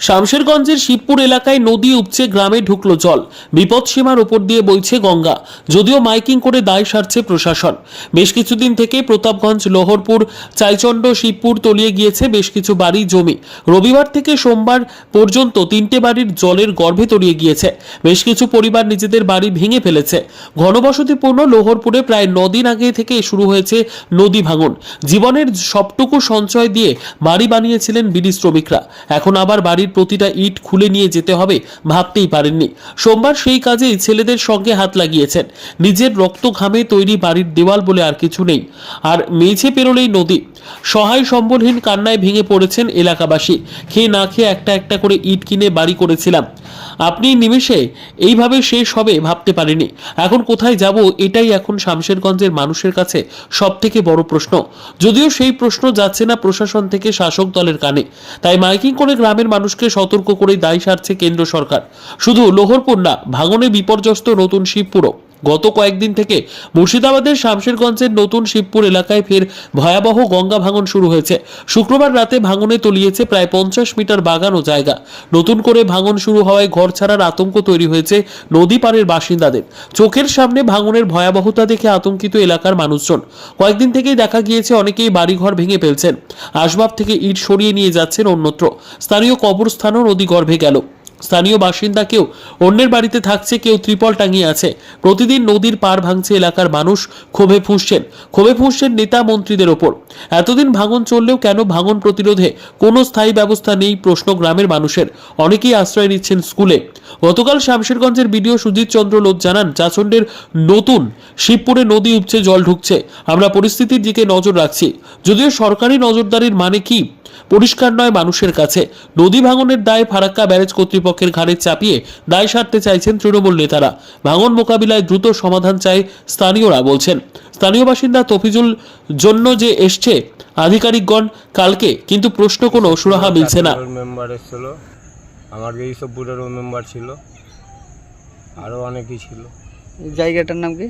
শামশেরগঞ্জের শিবপুর এলাকায় নদী উপচে গ্রামে ঢুকলো জল। বিপদসীমার উপর দিয়ে বইছে গঙ্গা। যদিও মাইকিং করে দায় সারছে প্রশাসন। বেশ কিছুদিন থেকে প্রতাপগঞ্জ, লোহরপুর, চাইচণ্ড, শিবপুর তলিয়ে গিয়েছে বেশ কিছু বাড়ি জমি। রবিবার থেকে সোমবার পর্যন্ত তিনটে বাড়ির জলের গর্ভে তলিয়ে গিয়েছে। বেশ কিছু পরিবার নিজেদের বাড়ি ভেঙে ফেলেছে। ঘনবসতিপূর্ণ লোহরপুরে প্রায় নদিন আগে থেকে শুরু হয়েছে নদী ভাঙন। জীবনের সবটুকু সঞ্চয় দিয়ে বাড়ি বানিয়েছিলেন বিড়ি শ্রমিকরা। এখন আবার বাড়ির প্রতিটা ইট খুলে নিয়ে যেতে হবে ভাবতেই পারেননি। সোমবার সেই কাজেই ছেলেদের সঙ্গে হাত লাগিয়েছেন। নিজের রক্ত ঘামে তৈরি বাড়ির দেওয়াল বলে আর কিছু নেই। আর মেঝে পেরোলেই নদী। সহায় সম্বলহীন কান্নায় ভেঙে পড়েছেন এলাকাবাসী। খেয়ে না খেয়ে একটা একটা করে ইট কিনে বাড়ি করেছিলাম। আপনি নিমেষে এইভাবে শেষ হবে ভাবতে পারিনি। এখন কোথায় যাব এটাই এখন শামশেরগঞ্জের মানুষের কাছে সব থেকে বড় প্রশ্ন। যদিও সেই প্রশ্ন যাচ্ছে না প্রশাসন থেকে শাসক দলের কানে। তাই মাইকিং করে গ্রামের মানুষকে সতর্ক করে দায় সারছে কেন্দ্র সরকার। শুধু লোহরপুর না ভাঙনে বিপর্যস্ত নতুন শিবপুরও। গত কয়েকদিন থেকে মুর্শিদাবাদের শামশেরগঞ্জের নতুন শিবপুর এলাকায় ফের ভয়াবহ গঙ্গা ভাঙন শুরু হয়েছে। শুক্রবার রাতে ভাঙনে তলিয়েছে প্রায় পঞ্চাশ মিটার বাগান ও জায়গা। নতুন করে ভাঙন শুরু হওয়ায় ঘর ছাড়ার আতঙ্ক তৈরি হয়েছে নদী পাড়ের বাসিন্দাদের। চোখের সামনে ভাঙনের ভয়াবহতা দেখে আতঙ্কিত এলাকার মানুষজন। কয়েকদিন থেকেই দেখা গিয়েছে অনেকেই বাড়িঘর ভেঙে ফেলছেন। আসবাব থেকে ইট সরিয়ে নিয়ে যাচ্ছেন অন্যত্র। স্থানীয় কবরস্থানও নদী গর্ভে গেল। স্থানীয় বাসিন্দা কেউ, অন্যের বাড়িতে থাকছে কেউ ত্রিপল টাঙিয়ে আছে। প্রতিদিন নদীর পার ভাঙছে এলাকার মানুষ, ক্ষোভে ফুঁসছেন। ক্ষোভে ফুঁসছেন নেতা মন্ত্রীদের ওপর। এতদিন ভাঙন চললেও কেন ভাঙন প্রতিরোধে কোনো স্থায়ী ব্যবস্থা নেই প্রশ্ন গ্রামের মানুষের। অনেকেই আশ্রয় নিচ্ছেন স্কুলে। গতকাল শামশেরগঞ্জের বিডিও সুজিত চন্দ্র লোধ জানান চাচণ্ডের নতুন শিবপুরে নদী উপচে জল ঢুকছে। আমরা পরিস্থিতির দিকে নজর রাখছি। যদিও সরকারি নজরদারির মানে কি? পরিষ্কার নয় মানুষের কাছে। নদী ভাঙনের দায় ফারাক্কা ব্যারেজ কর্তৃপক্ষের ঘাড়ে চাপিয়ে দায় সারতে চাইছেন তৃণমূল নেতারা। ভাঙন মোকাবিলায় দ্রুত সমাধান চায় স্থানীয়রা বলছেন। স্থানীয় বাসিন্দা তফিজুল জন্য যে এসছে আধিকারিকগণ কালকে কিন্তু প্রশ্ন কোনো সুরাহা মিলছে না। মেম্বার এসেছিল। আমার এইসব বুড়েরও মেম্বার ছিল। আরও অনেকেই ছিল। এই জায়গাটার নাম কি?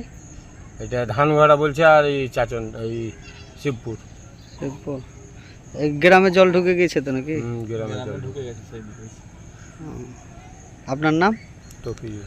এটা ধানগড়া বলছে আর এই চাচন এই শিবপুর। শিবপুর। এই গ্রামে জল ঢুকে গেছে তো নাকি? গ্রামে ঢুকে আপনার নাম? তফিজুল